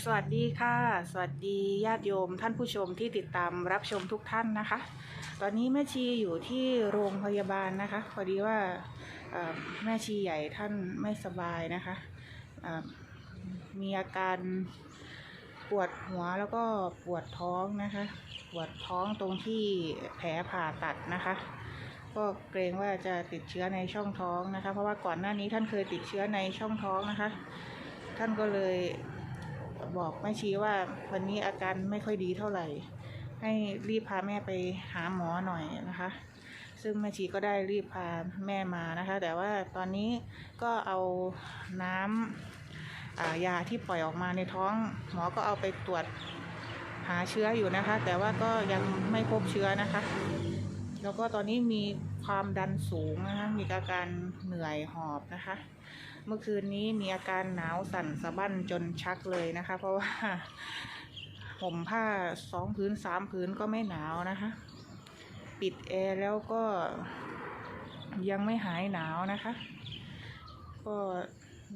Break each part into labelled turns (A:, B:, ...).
A: สวัสดีค่ะ สวัสดีญาติโยมท่านผู้ชมที่ติดตามรับชมทุกท่านนะคะ ตอนนี้แม่ชีอยู่ที่โรงพยาบาลนะคะ พอดีว่าแม่ชีใหญ่ท่านไม่สบายนะคะมีอาการปวดหัวแล้วก็ปวดท้องนะคะ ปวดท้องตรงที่แผลผ่าตัดนะคะ ก็เกรงว่าจะติดเชื้อในช่องท้องนะคะ เพราะว่าก่อนหน้านี้ท่านเคยติดเชื้อในช่องท้องนะคะ ท่านก็เลย บอกแม่ชีว่าวันนี้อาการไม่ค่อยดีเท่าไหร่ ให้รีบพาแม่ไปหาหมอหน่อยนะคะ ซึ่งแม่ชีก็ได้รีบพาแม่มานะคะ แต่ว่าตอนนี้ก็เอาน้ำายาที่ปล่อยออกมาในท้อง หมอก็เอาไปตรวจหาเชื้ออยู่นะคะ แต่ว่าก็ยังไม่พบเชื้อนะคะ แล้วก็ตอนนี้มี ความดันสูงนะคะมีอาการเหนื่อยหอบนะคะ เมื่อคืนนี้มีอาการหนาวสั่นสะบั้นจนชักเลยนะคะ เพราะว่าห่มผ้าสองพื้นสามพื้นก็ไม่หนาวนะคะ ปิดแอร์แล้วก็ยังไม่หายหนาวนะคะ ก็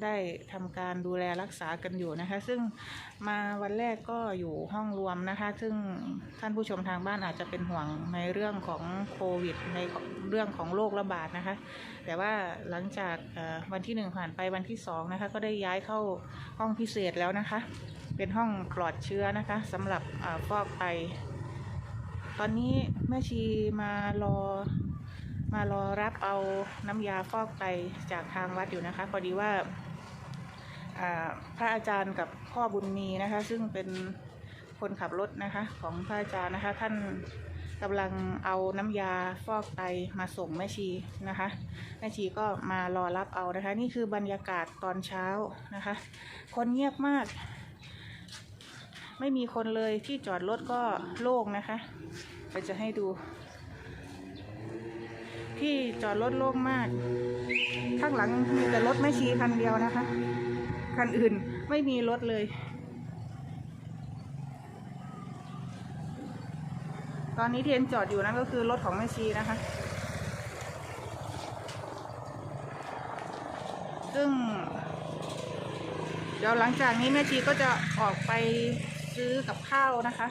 A: ได้ทำการดูแลรักษากันอยู่นะคะ ซึ่งมาวันแรกก็อยู่ห้องรวมนะคะ ซึ่งท่านผู้ชมทางบ้านอาจจะเป็นห่วงในเรื่องของโควิด ในเรื่องของโรคระบาดนะคะ แต่ว่าหลังจากวันที่หนึ่งผ่านไปวันที่สองนะคะก็ได้ย้ายเข้าห้องพิเศษแล้วนะคะ เป็นห้องปลอดเชื้อนะคะสำหรับฟอกไตตอนนี้แม่ชีมารอมารอรับเอาน้ำยาฟอกไตจากทางวัดอยู่นะคะ พอดีว่า พระอาจารย์กับพ่อบุญมีนะคะ ซึ่งเป็นคนขับรถนะคะ ของพระอาจารย์นะคะ ท่านกำลังเอาน้ำยาฟอกไตมาส่งแม่ชีนะคะแม่ชีก็มารอรับเอานะคะ นี่คือบรรยากาศตอนเช้านะคะ คนเงียบมาก ไม่มีคนเลยที่จอดรถก็โล่งนะคะเดี๋ยวจะให้ดู ที่จอดรถโล่งมาก ข้างหลังมีแต่รถไม่ชีคันเดียวนะคะ คันอื่นไม่มีรถเลย ตอนนี้เที่เห็นจอดอยู่นั่นก็คือรถของแม่ชีนะคะ ซึ่ง เดี๋ยวหลังจากนี้แม่ชีก็จะออกไปซื้อกับข้าวนะคะ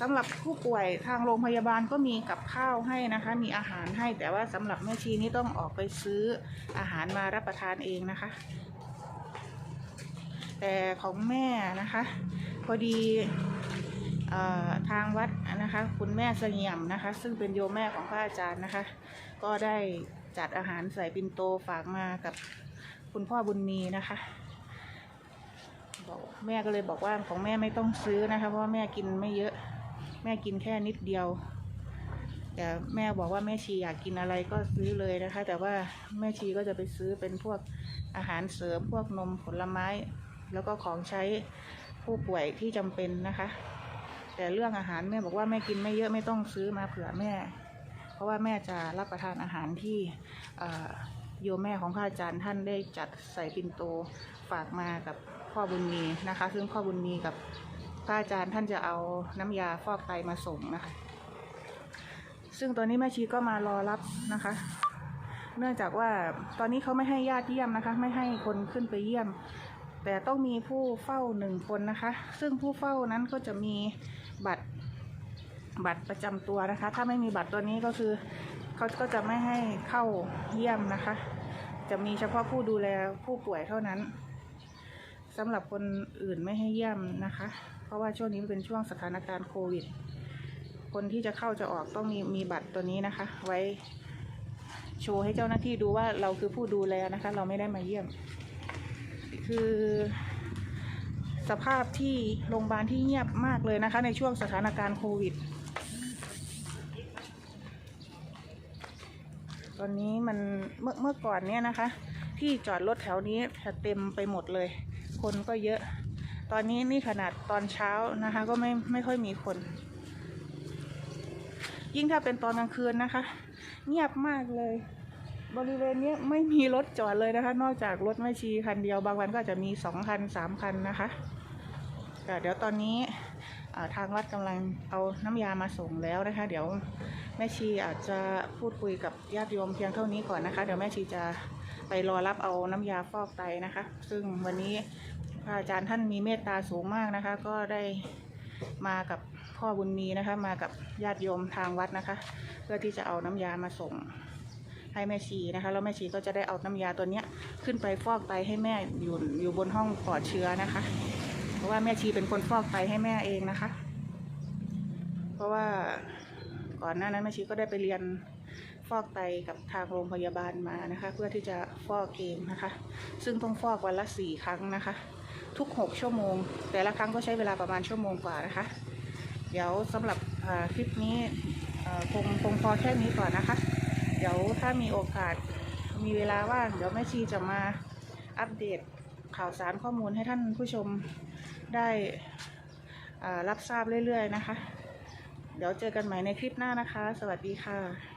A: สำหรับผู้ป่วยทางโรงพยาบาลก็มีกับข้าวให้นะคะ มีอาหารให้แต่ว่าสำหรับแม่ชีนี่ต้องออกไปซื้ออาหารมารับประทานเองนะคะ แต่ของแม่นะคะ พอดีออทางวัดนะคะ คุณแม่เสงี่ยมนะคะ ซึ่งเป็นโยมแม่ของพระอาจารย์นะคะ ก็ได้จัดอาหารใส่ปินโตฝากมากับคุณพ่อบุญมีนะคะบอกแม่ก็เลยบอกว่าของแม่ไม่ต้องซื้อนะคะ เพราะว่าแม่กินไม่เยอะ แม่กินแค่นิดเดียว แต่แม่บอกว่าแม่ชีอยากกินอะไรก็ซื้อเลยนะคะ แต่ว่าแม่ชีก็จะไปซื้อเป็นพวกอาหารเสริมพวกนมผลไม้ แล้วก็ของใช้ผู้ป่วยที่จำเป็นนะคะ แต่เรื่องอาหารแม่บอกว่าแม่กินไม่เยอะไม่ต้องซื้อมาเผื่อแม่ เพราะว่าแม่จะรับประทานอาหารที่โยมแม่ของพระอาจารย์ท่านได้จัดใส่ปินโตฝากมากับพ่อบุญมีนะคะ ซึ่งพ่อบุญมีกับพระอาจารย์ท่านจะเอาน้ำยาฟอกไตมาส่งนะคะ ซึ่งตอนนี้แม่ชีก็มารอรับนะคะ เนื่องจากว่าตอนนี้เขาไม่ให้ญาติเยี่ยมนะคะ ไม่ให้คนขึ้นไปเยี่ยม แต่ต้องมีผู้เฝ้าหนึ่งคนนะคะ ซึ่งผู้เฝ้านั้นก็จะมีบัตรบัตรประจำตัวนะคะ ถ้าไม่มีบัตรตัวนี้ก็คือเขาก็จะไม่ให้เข้าเยี่ยมนะคะ จะมีเฉพาะผู้ดูแลผู้ป่วยเท่านั้นสำหรับคนอื่นไม่ให้เยี่ยมนะคะ เพราะว่าช่วงนี้เป็นช่วงสถานการณ์โควิด คนที่จะเข้าจะออกต้องมีมีบัตรตัวนี้นะคะ ไว้โชว์ให้เจ้าหน้าที่ดูว่าเราคือผู้ดูแลนะคะ เราไม่ได้มาเยี่ยม คือสภาพที่โรงพยาบาลที่เงียบมากเลยนะคะ ในช่วงสถานการณ์โควิด ตอนนี้มันเมื่อเมื่อก่อนเนี่ยนะคะ ที่จอดรถแถวนี้จะเต็มไปหมดเลย คนก็เยอะ ตอนนี้นี่ขนาดตอนเช้านะคะ ก็ไม่ไม่ค่อยมีคน ยิ่งถ้าเป็นตอนกลางคืนนะคะ เงียบมากเลย บริเวณนี้ไม่มีรถจอดเลยนะคะ นอกจากรถไม่ชีคันเดียวบางวันก็จะมีสองคันสามคันนะคะแต่เดี๋ยวตอนนี้ทางวัดกำลังเอาน้ำยามาส่งแล้วนะคะ เดี๋ยวแม่ชีอาจจะพูดคุยกับญาติโยมเพียงเท่านี้ก่อนนะคะ เดี๋ยวแม่ชีจะไปรอรับเอาน้ำยาฟอกไตนะคะ ซึ่งวันนี้พระอาจารย์ท่านมีเมตตาสูงมากนะคะ ก็ได้มากับพ่อบุญมีนะคะ มากับญาติโยมทางวัดนะคะ เพื่อที่จะเอาน้ำยามาส่ง ให้แม่ชีนะคะแล้วแม่ชีก็จะได้เอาน้ำยาตัวเนี้ยขึ้นไปฟอกไตให้แม่อยู่อยู่บนห้องปลอดเชื้อนะคะ เพราะว่าแม่ชีเป็นคนฟอกไตให้แม่เองนะคะ เพราะว่าก่อนหน้านั้นแม่ชีก็ได้ไปเรียนฟอกไตกับทางโรงพยาบาลมานะคะ เพื่อที่จะฟอกเองนะคะ ซึ่งต้องฟอกวันละสี่ครั้งนะคะ ทุกหกชั่วโมง แต่ละครั้งก็ใช้เวลาประมาณชั่วโมงกว่านะคะ เดี๋ยวสำหรับคลิปนี้คงคงพอแค่นี้ก่อนนะคะ เดี๋ยวถ้ามีโอกาสมีเวลาว่างเดี๋ยวแม่ชีจะมาอัปเดตข่าวสารข้อมูลให้ท่านผู้ชมได้รับทราบเรื่อยๆนะคะ เดี๋ยวเจอกันใหม่ในคลิปหน้านะคะ สวัสดีค่ะ